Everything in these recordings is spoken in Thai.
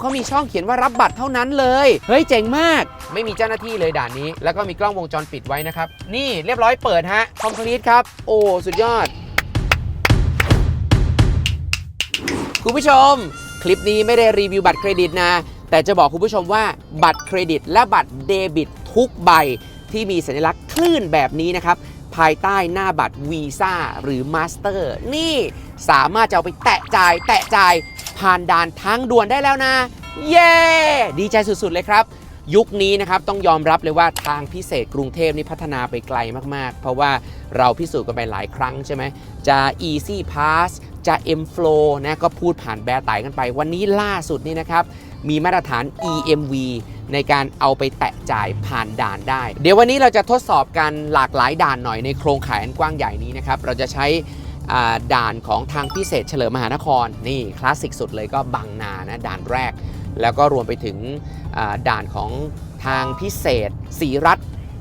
เขามีช่องเขียนว่ารับบัตรเท่านั้นเลย เฮ้ยเจ๋งมาก ไม่มีเจ้าหน้าที่เลยด่านนี้ แล้วก็มีกล้องวงจรปิดไว้นะครับ นี่เรียบร้อยเปิดฮะ คอมพลีทครับ โอ้ สุดยอด คุณผู้ชม คลิปนี้ไม่ได้รีวิวบัตรเครดิตนะ แต่จะบอกคุณผู้ชมว่าบัตรเครดิต และบัตรเดบิตทุกใบ ที่มีสัญลักษณ์คลื่นแบบนี้นะครับภายใต้หน้าบัตรวีซ่าหรือมาสเตอร์นี่สามารถจะเอาไปแตะจ่าย แตะจ่าย ผ่านด่านทางด่วนได้แล้วนะ เย้ ดีใจสุดๆเลยครับ ยุคนี้นะครับต้องยอมรับเลยว่าทางพิเศษกรุงเทพนี่พัฒนาไปไกลมากๆ เพราะว่าเราพิสูจน์กันไปหลายครั้งใช่ไหมจะ Easy Pass จะ M Flow นะก็พูดผ่านแบร์ไตกันไป วันนี้ล่าสุดนี่นะครับมีมาตรฐาน EMV ในการเอาไปแตะจ่ายผ่านด่านได้ เดี๋ยววันนี้เราจะทดสอบกันหลากหลายด่านหน่อยในโครงข่ายอันกว้างใหญ่นี้นะครับ เราจะใช้ ด่านของทางพิเศษเฉลิมมหานครนี่คลาสสิกสุดเลยก็บางนานะด่านแรก แล้วก็รวมไปถึงด่านของทางพิเศษสีรัฐ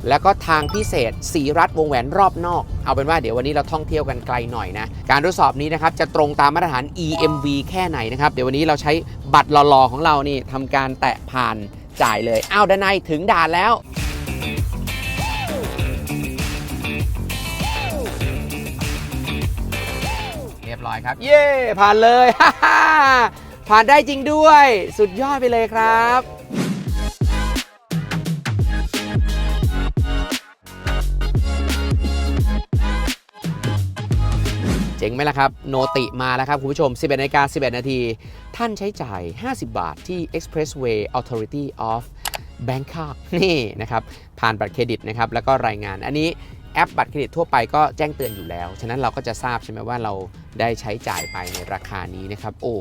แล้วก็ทางพิเศษสีรัฐวงแหวนรอบนอก เอาเป็นว่าเดี๋ยววันนี้เราท่องเที่ยวกันไกลหน่อยนะ การทดสอบนี้นะครับจะตรงตามมาตรฐาน EMV แค่ไหนนะครับ เดี๋ยววันนี้เราใช้บัตรหล่อๆของเรานี่ทำการแตะผ่านจ่ายเลยอ้าวด้านในถึงด่านแล้ว ร้อยครับ เย้ผ่านเลยฮ่าผ่านได้จริงด้วย สุดยอดไปเลยครับเจ๋งไหมล่ะครับ โนติมาแล้วครับคุณผู้ชม 11นาฬิกา11 นาที ท่านใช้จ่าย 50 บาทที่ Expressway Authority of Bangkok นี่นะครับ ผ่านบัตรเครดิตนะครับ แล้วก็รายงานอันนี้ แอปบัตรเครดิตทั่วไปก็แจ้งเตือนอยู่แล้ว ฉะนั้นเราก็จะทราบใช่ไหมว่าเราได้ใช้จ่ายไปในราคานี้นะครับ โอ้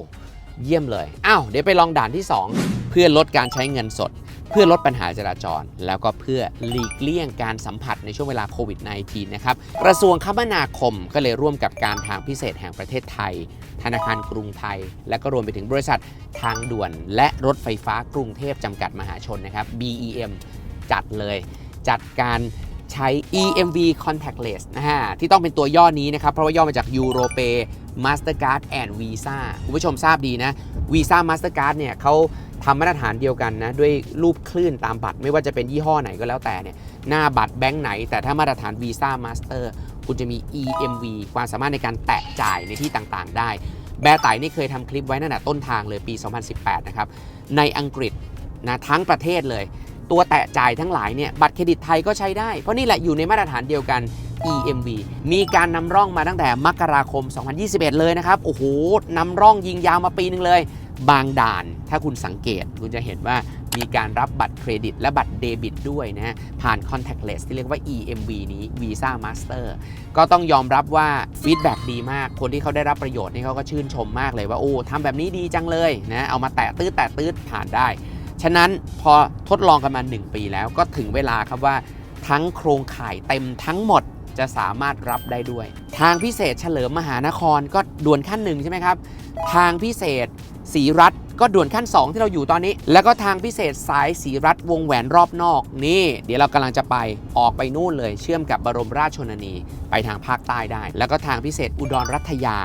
เยี่ยมเลย อ้าว เดี๋ยวไปลองด่านที่ 2 เพื่อลดการใช้เงินสด เพื่อลดปัญหาจราจร แล้วก็เพื่อหลีกเลี่ยงการสัมผัสในช่วงเวลาโควิด -19 นะครับ กระทรวงคมนาคมก็เลยร่วมกับการทางพิเศษแห่งประเทศไทย ธนาคารกรุงไทย และก็รวมไปถึงบริษัททางด่วน และรถไฟฟ้ากรุงเทพจำกัดมหาชนนะครับ BEM จัดเลยจัดการ ใช้ EMV contactless นะฮะที่ต้องเป็นตัวย่อนี้นะครับ เพราะว่าย่อมาจาก Europay Mastercard and Visa คุณผู้ชมทราบดีนะ Visa Mastercard เนี่ยเขาทำมาตรฐานเดียวกันนะ ด้วยรูปคลื่นตามบัตรไม่ว่าจะเป็นยี่ห้อไหนก็แล้วแต่เนี่ยหน้าบัตรแบงค์ไหน แต่ถ้ามาตรฐาน Visa Master คุณจะมี EMV ความสามารถในการแตะจ่ายในที่ต่างๆ ได้ แบร์ไตนี่เคยทำคลิปไว้ตั้งแต่ต้นทางเลยปี 2018 นะครับ ในอังกฤษนะทั้งประเทศเลย ตัวแตะจ่ายทั้งหลายเนี่ยบัตรเครดิตไทยก็ใช้ได้ เพราะนี่แหละอยู่ในมาตรฐานเดียวกัน EMV มีการนำร่องมาตั้งแต่มกราคม 2021 เลยนะครับ โอ้โหนำร่องยิงยาวมาปีหนึ่งเลย บางด่าน ถ้าคุณสังเกต คุณจะเห็นว่ามีการรับบัตรเครดิต และบัตรเดบิตด้วยนะฮะผ่าน contactless ที่เรียกว่า EMV นี้ Visa Master ก็ต้องยอมรับว่าฟีดแบ็ดีมาก คนที่เขาได้รับประโยชน์นี่เขาก็ชื่นชมมากเลยว่า โอ้ทำแบบนี้ดีจังเลยนะ เอามาแตะตื้อแตะตื้อผ่านได้ ฉะนั้นพอทดลองกันมา 1 ปีแล้วก็ถึงเวลาครับว่าทั้งโครงข่ายเต็มทั้งหมดจะสามารถรับได้ด้วย ทางพิเศษเฉลิมมหานครก็ด่วนขั้นหนึ่งใช่ไหมครับ ทางพิเศษสีรัฐก็ด่วนขั้น 2 ที่เราอยู่ตอนนี้ แล้วก็ทางพิเศษสายสีรัฐวงแหวนรอบนอกนี่ เดี๋ยวเรากำลังจะไปออกไปนู่นเลย เชื่อมกับบรมราชชนนี ไปทางภาคใต้ได้ แล้วก็ทางพิเศษอุดรรัตยา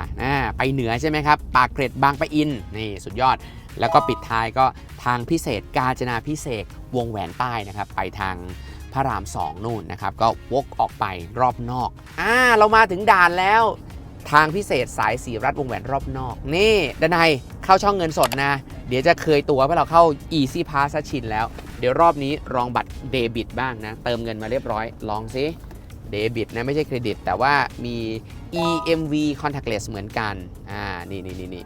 ไปเหนือใช่ไหมครับปากเกร็ดบางปะอินนี่สุดยอด แล้วก็ปิดท้ายก็ทางพิเศษกาญจนาพิเศษวงแหวนใต้นะครับ ไปทางพระรามสองนู่นนะครับ ก็วกออกไปรอบนอกอ่าเรามาถึงด่านแล้ว ทางพิเศษสายสีรัฐวงแหวนรอบนอก นี่ด้านในเข้าช่องเงินสดนะ เดี๋ยวจะเคยตัวเพราะเราเข้า Easy Pass ชินแล้ว เดี๋ยวรอบนี้ลองบัตรเดบิตบ้างนะ เติมเงินมาเรียบร้อยลองซิเดบิตนะไม่ใช่เครดิต แต่ว่ามี EMV contactless เหมือนกัน อ่า นี่นี่นี่นี่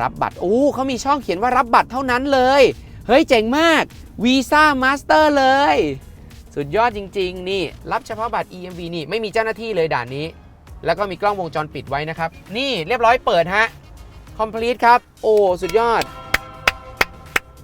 รับบัตรโอ้เขามีช่องเขียนว่ารับบัตรเท่านั้นเลย เฮ้ย เจ๋งมาก Visa Master เลย สุดยอดจริง ๆ นี่ รับเฉพาะบัตร EMV นี่ไม่มีเจ้าหน้าที่เลยด่านนี้ แล้วก็มีกล้องวงจรปิดไว้นะครับ นี่เรียบร้อยเปิดฮะ complete ครับ โอ้ สุดยอด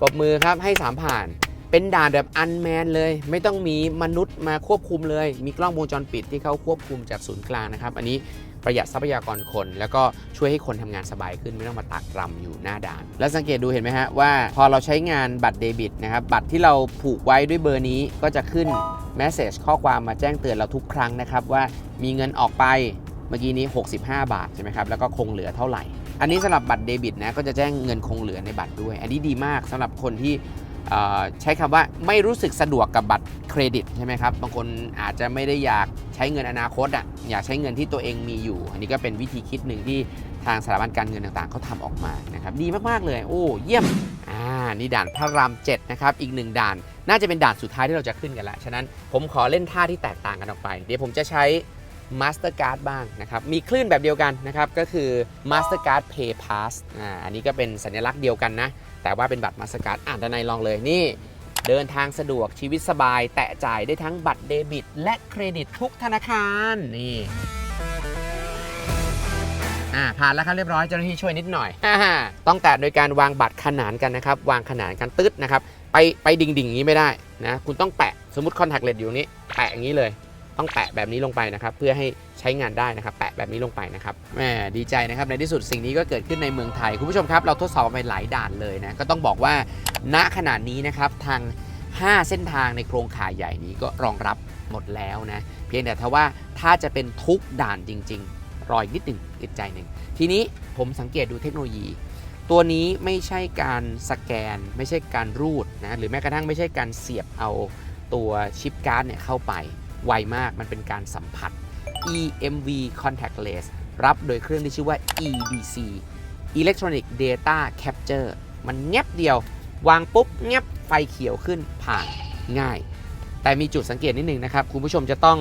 ปรบมือครับให้สามผ่าน เป็นด่านแบบอันแมนเลย ไม่ต้องมีมนุษย์มาควบคุมเลย มีกล้องวงจรปิดที่เขาควบคุมจากศูนย์กลางนะครับ อันนี้ประหยัดทรัพยากรคน แล้วก็ช่วยให้คนทำงานสบายขึ้นไม่ต้องมาตากตรำอยู่หน้าด่าน แล้วสังเกตดูเห็นไหมฮะว่าพอเราใช้งานบัตรเดบิตนะครับบัตรที่เราผูกไว้ด้วยเบอร์นี้ก็จะขึ้นแมสเซจข้อความมาแจ้งเตือนเราทุกครั้งนะครับว่ามีเงินออกไปเมื่อกี้นี้ 65 บาทใช่ไหมครับแล้วก็คงเหลือเท่าไหร่ อันนี้สำหรับบัตรเดบิตนะก็จะแจ้งเงินคงเหลือในบัตรด้วย อันนี้ดีมากสำหรับคนที่ ใช้คำว่าไม่รู้สึกสะดวกกับบัตรเครดิตใช่ไหมครับบางคนอาจจะไม่ได้อยากใช้เงินอนาคตอะอยากใช้เงินที่ตัวเองมีอยู่ อันนี้ก็เป็นวิธีคิดหนึ่งที่ทางสถาบันการเงินต่างๆเขาทำออกมานะครับดีมากๆเลยโอ้เยี่ยมอ่านี่ด่านพระราม7นะครับอีกหนึ่งด่าน น่าจะเป็นด่านสุดท้ายที่เราจะขึ้นกันแล้วฉะนั้นผมขอเล่นท่าที่แตกต่างกันออกไป เดี๋ยวผมจะใช้ Mastercard บ้างนะครับ มีคลื่นแบบเดียวกันนะครับ ก็คือ Mastercard Pay Pass อ่าอันนี้ก็เป็นสัญลักษณ์เดียวกันนะ แต่ว่าเป็นบัตร Mastercard อ่านด้านในลองเลยนี่ เดินทางสะดวกชีวิตสบาย แตะจ่ายได้ทั้งบัตรเดบิต และเครดิตทุกธนาคารนี่อ่าผ่านแล้วครับเรียบร้อยเจ้าหน้าที่ช่วยนิดหน่อยอ่าต้องแตะโดยการวางบัตรขนานกันนะครับ วางขนานกันตึ๊ดนะครับ ไปไปดิ่งๆอย่างนี้ไม่ได้นะ คุณต้องแปะสมมติคอนแทคเลสอยู่ตรงนี้ แปะอย่างนี้เลย ต้องแปะแบบนี้ลงไปนะครับ เพื่อให้ใช้งานได้นะครับ แปะแบบนี้ลงไปนะครับแหมดีใจนะครับ ในที่สุดสิ่งนี้ก็เกิดขึ้นในเมืองไทย คุณผู้ชมครับ เราทดสอบไปหลายด่านเลยนะ ก็ต้องบอกว่า ณ ขนาดนี้นะครับทาง 5 เส้นทางในโครงข่ายใหญ่นี้ก็รองรับหมดแล้วนะ เพียงแต่ถ้าว่าถ้าจะเป็นทุกด่านจริง ๆ รออีกนิดหนึ่งอีกใจหนึ่ง ทีนี้ผมสังเกตดูเทคโนโลยีตัวนี้ไม่ใช่การสแกน ไม่ใช่การรูดนะหรือแม้กระทั่งไม่ใช่การเสียบเอาตัวชิปการ์ดเนี่ยเข้าไป ไวมากมันเป็นการสัมผัส EMV contactless รับโดยเครื่องที่ชื่อว่า EDC Electronic Data Capture มันแงบเดียว วางปุ๊บแงบไฟเขียวขึ้นผ่านง่าย แต่มีจุดสังเกตนิดนึงนะครับ คุณผู้ชมจะต้อง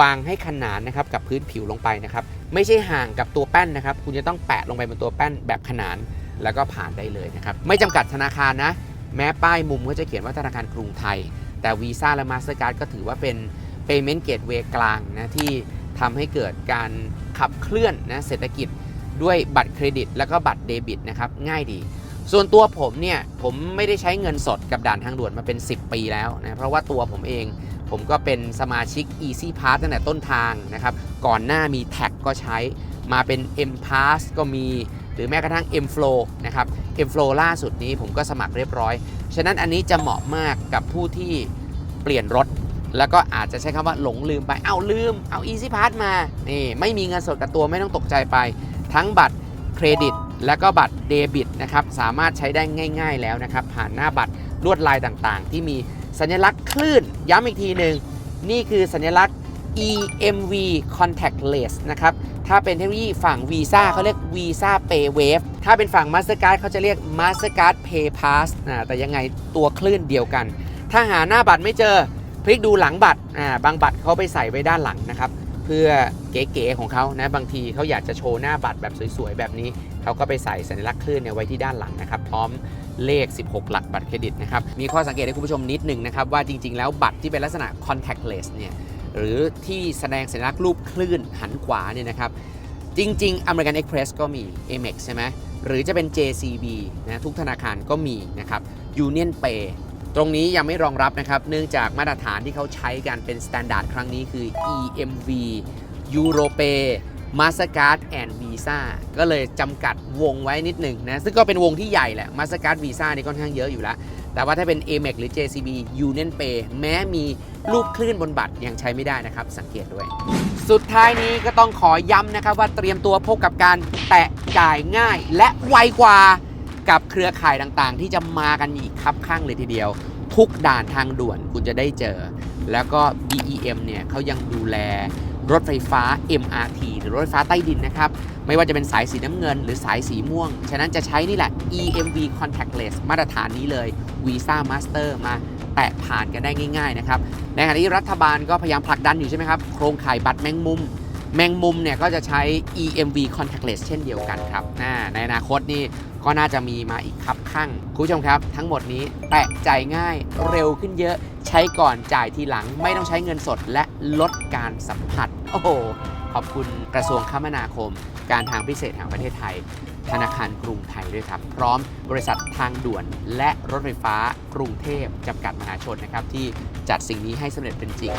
วางให้ขนานนะครับกับพื้นผิวลงไปนะครับ ไม่ใช่ห่างกับตัวแป้นนะครับ คุณจะต้องแปะลงไปบนตัวแป้นแบบขนานแล้วก็ผ่านได้เลยนะครับ ไม่จำกัดธนาคารนะ แม้ป้ายมุมก็จะเขียนว่าธนาคารกรุงไทย แต่ Visa และ Mastercard ก็ถือว่าเป็น Payment Gateway กลางนะที่ทำให้เกิดการขับเคลื่อนนะเศรษฐกิจด้วยบัตรเครดิต แล้วก็บัตรเดบิตนะครับง่ายดี ส่วนตัวผมเนี่ยผมไม่ได้ใช้เงินสดกับด่านทางด่วนมาเป็น 10 ปีแล้วนะเพราะว่าตัวผมเองผมก็เป็นสมาชิก Easy Pass ตั้งแต่ต้นทางนะครับก่อนหน้ามีแท็กก็ใช้มาเป็น M Pass ก็มีหรือแม้กระทั่ง M Flow นะครับ M Flow ล่าสุดนี้ผมก็สมัครเรียบร้อย ฉะนั้นอันนี้จะเหมาะมากกับผู้ที่เปลี่ยนรถ แล้วก็อาจจะใช้คำว่าหลงลืมไป เอาลืม เอา Easy Pass มา นี่ ไม่มีเงินสดกับตัวไม่ต้องตกใจไป ทั้งบัตรเครดิต และก็บัตรเดบิตนะครับ สามารถใช้ได้ง่าย ๆ แล้วนะครับ ผ่านหน้าบัตรลวดลายต่างๆ ที่มีสัญลักษณ์คลื่น ย้ำอีกทีหนึ่ง นี่คือสัญลักษณ์ EMV contactless นะครับ ถ้าเป็นเทคโนโลยีฝั่ง Visa เขาเรียก Visa Pay Wave ถ้าเป็นฝั่ง Mastercard เขาจะเรียก Mastercard Pay Pass นะแต่ยังไงตัวคลื่นเดียวกัน ถ้าหาหน้าบัตรไม่เจอ พลิกดูหลังบัตรอ่าบางบัตรเขาไปใส่ไว้ด้านหลังนะครับ เพื่อเก๋ๆของเขานะบางทีเขาอยากจะโชว์หน้าบัตรแบบสวยๆแบบนี้เขาก็ไปใส่สัญลักษณ์คลื่นเนี่ยไว้ที่ด้านหลังนะครับ พร้อมเลข 16 หลักบัตรเครดิตนะครับมีข้อสังเกตให้คุณผู้ชมนิดหนึ่งนะครับว่าจริงๆ แล้วบัตรที่เป็นลักษณะ contactless เนี่ยหรือที่แสดงสัญลักษณ์รูปคลื่นหันขวาเนี่ยนะครับจริงๆ American Express ก็มี Amex ใช่ไหมหรือจะเป็น JCB นะทุกธนาคารก็มีนะครับ Union Pay ตรงนี้ยังไม่รองรับนะครับ เนื่องจากมาตรฐานที่เขาใช้กันเป็นสแตนดาร์ดครั้งนี้คือ EMV Europay Mastercard and Visa ก็เลยจำกัดวงไว้นิดหนึ่งนะ ซึ่งก็เป็นวงที่ใหญ่แหละ Mastercard Visa นี่ค่อนข้างเยอะอยู่แล้ว แต่ว่าถ้าเป็น Amex หรือ JCB Union Pay แม้มีรูปคลื่นบนบัตรยังใช้ไม่ได้นะครับ สังเกตด้วย สุดท้ายนี้ก็ต้องขอย้ำนะครับว่าเตรียมตัวพบกับการแตะจ่ายง่ายและไวกว่ากับเครือข่ายต่างๆ ที่จะมากันอีกครับข้างเลยทีเดียว ทุกด่านทางด่วนคุณจะได้เจอ แล้วก็ BEM เนี่ยเขายังดูแลรถไฟฟ้า MRT หรือรถไฟฟ้าใต้ดินนะครับ ไม่ว่าจะเป็นสายสีน้ำเงิน หรือสายสีม่วง ฉะนั้นจะใช้นี่แหละ EMV contactless มาตรฐานนี้เลย Visa Master มาแตะผ่านกันได้ง่ายๆนะครับ ในขณะที่รัฐบาลก็พยายามผลักดันอยู่ใช่ไหมครับ โครงข่ายบัตรแมงมุม แมงมุมเนี่ยก็จะใช้ EMV contactless เช่นเดียวกันครับ ในอนาคตนี่ ก็น่าจะมีมาอีกครับข้างคุณผู้ชมครับ ทั้งหมดนี้แตะจ่ายง่ายเร็วขึ้นเยอะ ใช้ก่อนจ่ายทีหลังไม่ต้องใช้เงินสดและลดการสัมผัส โอ้โห ขอบคุณกระทรวงคมนาคม การทางพิเศษแห่งประเทศไทย ธนาคารกรุงไทยด้วยครับ พร้อมบริษัททางด่วนและรถไฟฟ้ากรุงเทพจำกัดมหาชนนะครับที่จัดสิ่งนี้ให้สำเร็จเป็นจริง